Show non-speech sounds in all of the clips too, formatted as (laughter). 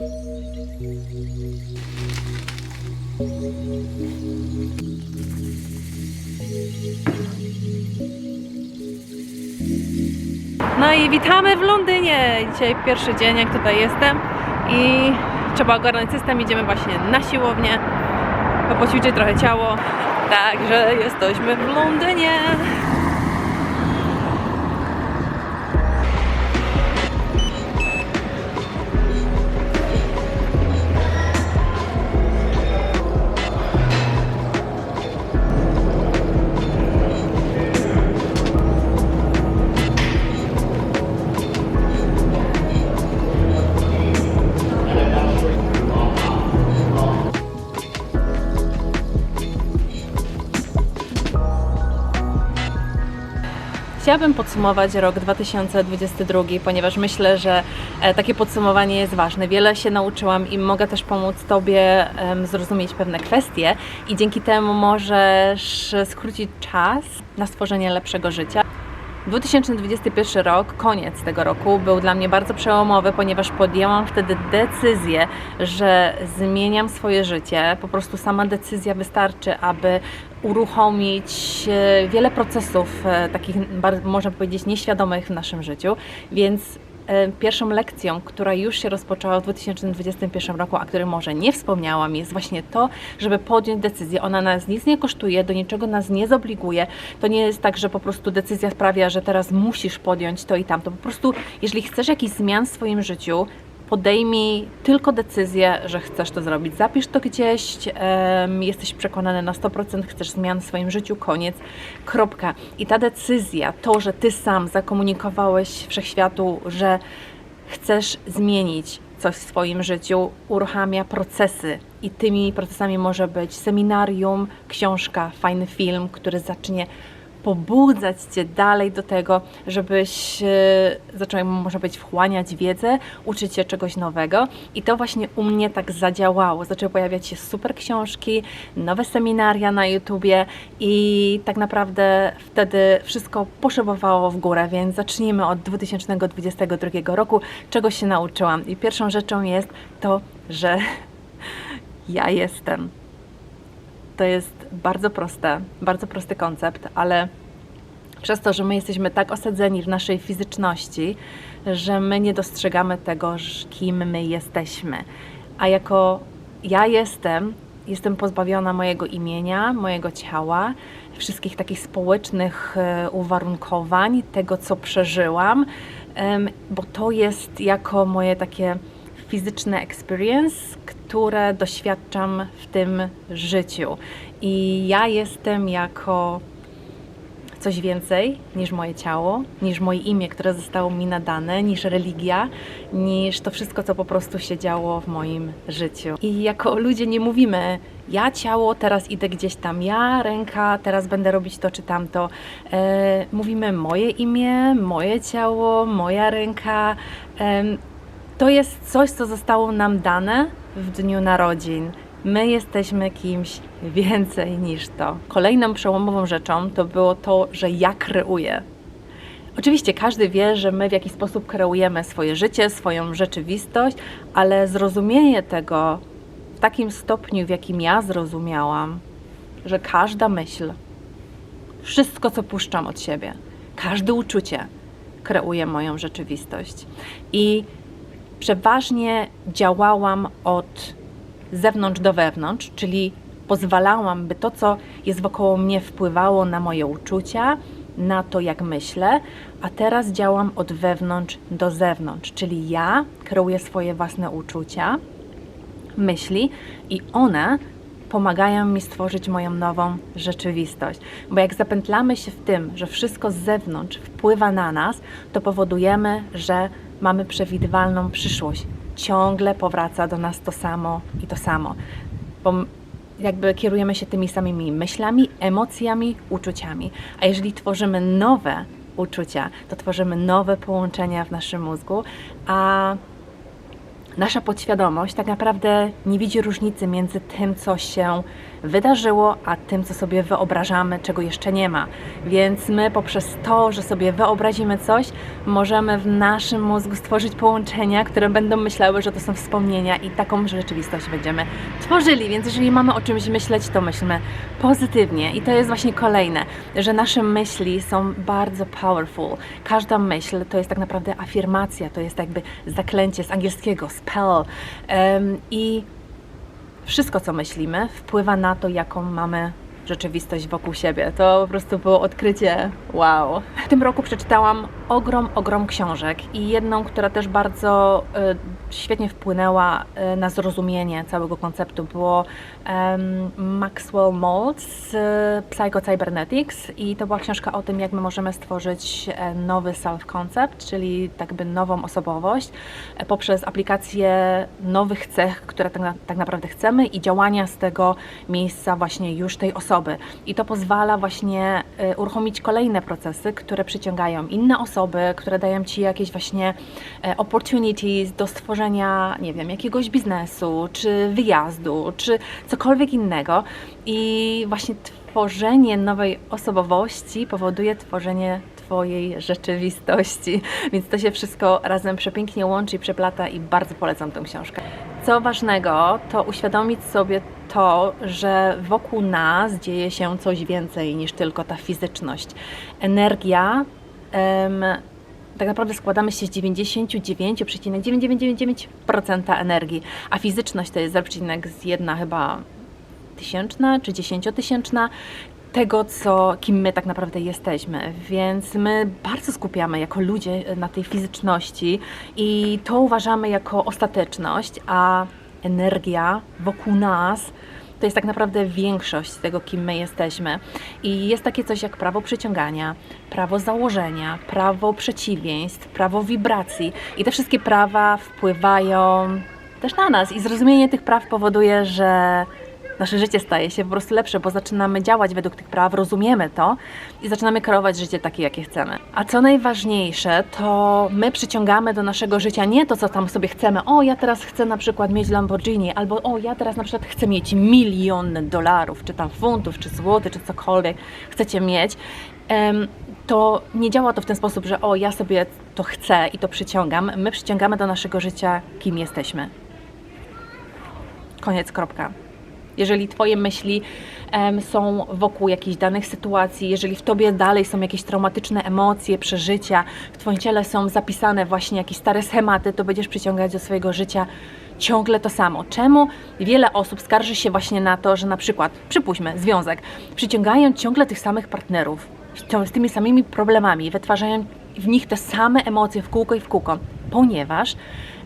No i witamy w Londynie. Dzisiaj pierwszy dzień, jak tutaj jestem i trzeba ogarnąć system. Idziemy właśnie na siłownię, poćwiczyć trochę ciało. Także jesteśmy w Londynie. Chciałabym podsumować rok 2022, ponieważ myślę, że e, takie podsumowanie jest ważne. Wiele się nauczyłam i mogę też pomóc Tobie zrozumieć pewne kwestie i dzięki temu możesz skrócić czas na stworzenie lepszego życia. 2021 rok, koniec tego roku, był dla mnie bardzo przełomowy, ponieważ podjęłam wtedy decyzję, że zmieniam swoje życie. Po prostu sama decyzja wystarczy, aby uruchomić e, wiele procesów, e, takich, można powiedzieć, nieświadomych w naszym życiu. Więc pierwszą lekcją, która już się rozpoczęła w 2021 roku, a której może nie wspomniałam, jest właśnie to, żeby podjąć decyzję. Ona nas nic nie kosztuje, do niczego nas nie zobliguje. To nie jest tak, że po prostu decyzja sprawia, że teraz musisz podjąć to i tamto. Po prostu, jeżeli chcesz jakichś zmian w swoim życiu, podejmij tylko decyzję, że chcesz to zrobić. Zapisz to gdzieś, jesteś przekonany na 100%, chcesz zmian w swoim życiu, koniec, kropka. I ta decyzja, to, że ty sam zakomunikowałeś wszechświatu, że chcesz zmienić coś w swoim życiu, uruchamia procesy. I tymi procesami może być seminarium, książka, fajny film, który zacznie pobudzać Cię dalej do tego, żebyś e, zaczął, może być, wchłaniać wiedzę, uczyć się czegoś nowego. I to właśnie u mnie tak zadziałało. Zaczęły pojawiać się super książki, nowe seminaria na YouTubie i tak naprawdę wtedy wszystko poszybowało w górę, więc zacznijmy od 2022 roku, czego się nauczyłam. I pierwszą rzeczą jest to, że (laughs) ja jestem. To jest bardzo proste, bardzo prosty koncept, ale przez to, że my jesteśmy tak osadzeni w naszej fizyczności, że my nie dostrzegamy tego, kim my jesteśmy. A jako ja jestem, jestem pozbawiona mojego imienia, mojego ciała, wszystkich takich społecznych e, uwarunkowań, tego co przeżyłam, bo to jest jako moje takie fizyczne experience, które doświadczam w tym życiu. I ja jestem jako coś więcej niż moje ciało, niż moje imię, które zostało mi nadane, niż religia, niż to wszystko, co po prostu się działo w moim życiu. I jako ludzie nie mówimy, ja ciało, teraz idę gdzieś tam, ja ręka, teraz będę robić to czy tamto. E, mówimy moje imię, moje ciało, moja ręka. Em, to jest coś, co zostało nam dane w dniu narodzin. My jesteśmy kimś więcej niż to. Kolejną przełomową rzeczą to było to, że ja kreuję. Oczywiście każdy wie, że my w jakiś sposób kreujemy swoje życie, swoją rzeczywistość, ale zrozumienie tego w takim stopniu, w jakim ja zrozumiałam, że każda myśl, wszystko co puszczam od siebie, każde uczucie kreuje moją rzeczywistość. I przeważnie działałam od zewnątrz do wewnątrz, czyli pozwalałam, by to, co jest wokoło mnie, wpływało na moje uczucia, na to, jak myślę, a teraz działam od wewnątrz do zewnątrz, czyli ja kreuję swoje własne uczucia, myśli i one pomagają mi stworzyć moją nową rzeczywistość. Bo jak zapętlamy się w tym, że wszystko z zewnątrz wpływa na nas, to powodujemy, że mamy przewidywalną przyszłość. Ciągle powraca do nas to samo i to samo. Bo jakby kierujemy się tymi samymi myślami, emocjami, uczuciami. A jeżeli tworzymy nowe uczucia, to tworzymy nowe połączenia w naszym mózgu, a nasza podświadomość tak naprawdę nie widzi różnicy między tym, co się wydarzyło, a tym, co sobie wyobrażamy, czego jeszcze nie ma. Więc my poprzez to, że sobie wyobrazimy coś, możemy w naszym mózgu stworzyć połączenia, które będą myślały, że to są wspomnienia i taką rzeczywistość będziemy tworzyli. Więc jeżeli mamy o czymś myśleć, to myślmy pozytywnie. I to jest właśnie kolejne, że nasze myśli są bardzo powerful. Każda myśl to jest tak naprawdę afirmacja, to jest jakby zaklęcie z angielskiego, spell. Em, I wszystko, co myślimy, wpływa na to, jaką mamy rzeczywistość wokół siebie. To po prostu było odkrycie wow. W tym roku przeczytałam ogrom, ogrom książek i jedną, która też bardzo y, świetnie wpłynęła y, na zrozumienie całego konceptu było em, Maxwell Maltz z Psycho-Cybernetics i to była książka o tym, jak my możemy stworzyć e, nowy self-concept, czyli tak by nową osobowość e, poprzez aplikację nowych cech, które tak, na, tak naprawdę chcemy i działania z tego miejsca właśnie już tej osoby. I to pozwala właśnie e, uruchomić kolejne procesy, które przyciągają inne osoby, które dają Ci jakieś właśnie e, opportunities do stworzenia, nie wiem, jakiegoś biznesu, czy wyjazdu, czy cokolwiek innego. I właśnie tworzenie nowej osobowości powoduje tworzenie Twojej rzeczywistości. Więc to się wszystko razem przepięknie łączy i przeplata i bardzo polecam tę książkę. Co ważnego, to uświadomić sobie to, że wokół nas dzieje się coś więcej niż tylko ta fizyczność. Energia em, tak naprawdę składamy się z 99,9999% energii, a fizyczność to jest 0,1 chyba tysięczna czy dziesięciotysięczna tego, co, kim my tak naprawdę jesteśmy. Więc my bardzo skupiamy jako ludzie na tej fizyczności i to uważamy jako ostateczność, a energia wokół nas to jest tak naprawdę większość tego, kim my jesteśmy. I jest takie coś jak prawo przyciągania, prawo założenia, prawo przeciwieństw, prawo wibracji. I te wszystkie prawa wpływają też na nas. I zrozumienie tych praw powoduje, że nasze życie staje się po prostu lepsze, bo zaczynamy działać według tych praw, rozumiemy to i zaczynamy kreować życie takie, jakie chcemy. A co najważniejsze, to my przyciągamy do naszego życia nie to, co tam sobie chcemy. O, ja teraz chcę na przykład mieć Lamborghini, albo o, ja teraz na przykład chcę mieć milion dolarów, czy tam funtów, czy złotych, czy cokolwiek chcecie mieć. Em, to nie działa to w ten sposób, że o, ja sobie to chcę i to przyciągam. My przyciągamy do naszego życia, kim jesteśmy. Koniec, kropka. Jeżeli Twoje myśli em, są wokół jakichś danych sytuacji, jeżeli w Tobie dalej są jakieś traumatyczne emocje, przeżycia, w Twoim ciele są zapisane właśnie jakieś stare schematy, to będziesz przyciągać do swojego życia ciągle to samo. Czemu wiele osób skarży się właśnie na to, że na przykład, przypuśćmy, związek, przyciągają ciągle tych samych partnerów, z- tymi samymi problemami, wytwarzają w nich te same emocje w kółko i w kółko, ponieważ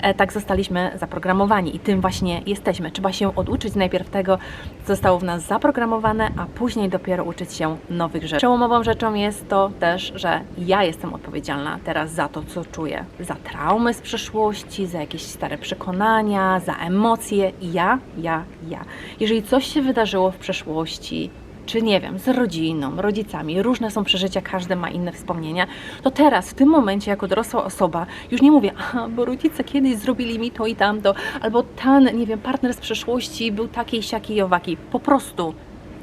e, tak zostaliśmy zaprogramowani i tym właśnie jesteśmy. Trzeba się oduczyć najpierw tego, co zostało w nas zaprogramowane, a później dopiero uczyć się nowych rzeczy. Przełomową rzeczą jest to też, że ja jestem odpowiedzialna teraz za to, co czuję, za traumy z przeszłości, za jakieś stare przekonania, za emocje. Ja, ja, ja. Jeżeli coś się wydarzyło w przeszłości, czy nie wiem, z rodziną, rodzicami, różne są przeżycia, każdy ma inne wspomnienia, to teraz, w tym momencie, jako dorosła osoba, już nie mówię, aha, bo rodzice kiedyś zrobili mi to i tamto, albo ten, nie wiem, partner z przeszłości był taki, siaki i owaki. Po prostu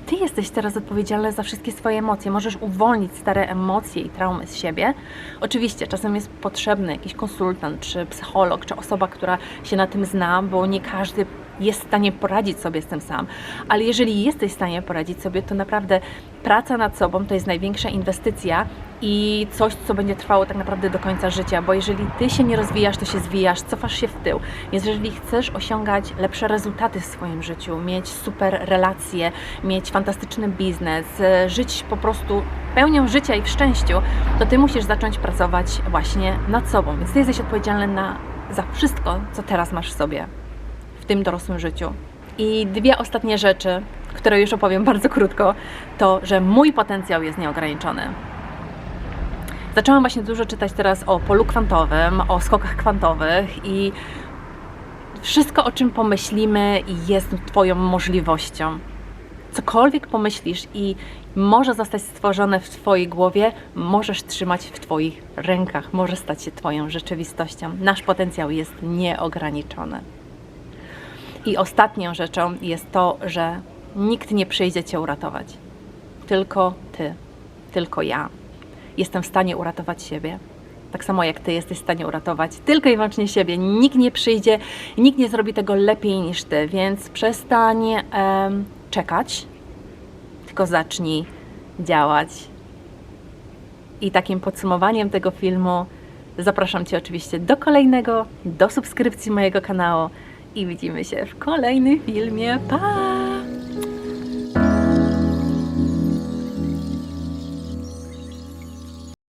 ty jesteś teraz odpowiedzialny za wszystkie swoje emocje. Możesz uwolnić stare emocje i traumy z siebie. Oczywiście, czasem jest potrzebny jakiś konsultant, czy psycholog, czy osoba, która się na tym zna, bo nie każdy jest w stanie poradzić sobie z tym sam. Ale jeżeli jesteś w stanie poradzić sobie, to naprawdę praca nad sobą to jest największa inwestycja i coś, co będzie trwało tak naprawdę do końca życia, bo jeżeli ty się nie rozwijasz, to się zwijasz, cofasz się w tył. Więc jeżeli chcesz osiągać lepsze rezultaty w swoim życiu, mieć super relacje, mieć fantastyczny biznes, e, żyć po prostu pełnią życia i w szczęściu, to ty musisz zacząć pracować właśnie nad sobą. Więc ty jesteś odpowiedzialny na, za wszystko, co teraz masz w sobie tym dorosłym życiu. I dwie ostatnie rzeczy, które już opowiem bardzo krótko, to, że mój potencjał jest nieograniczony. Zaczęłam właśnie dużo czytać teraz o polu kwantowym, o skokach kwantowych i wszystko, o czym pomyślimy, jest Twoją możliwością. Cokolwiek pomyślisz i może zostać stworzone w Twojej głowie, możesz trzymać w Twoich rękach, może stać się Twoją rzeczywistością. Nasz potencjał jest nieograniczony. I ostatnią rzeczą jest to, że Nikt nie przyjdzie cię uratować. Tylko ty, tylko ja. Jestem w stanie uratować siebie. Tak samo jak ty jesteś w stanie uratować tylko i wyłącznie siebie. Nikt nie przyjdzie, nikt nie zrobi tego lepiej niż ty, więc przestań czekać, tylko zacznij działać. I takim podsumowaniem tego filmu zapraszam Cię oczywiście do kolejnego, do subskrypcji mojego kanału i widzimy się w kolejnym filmie. Pa!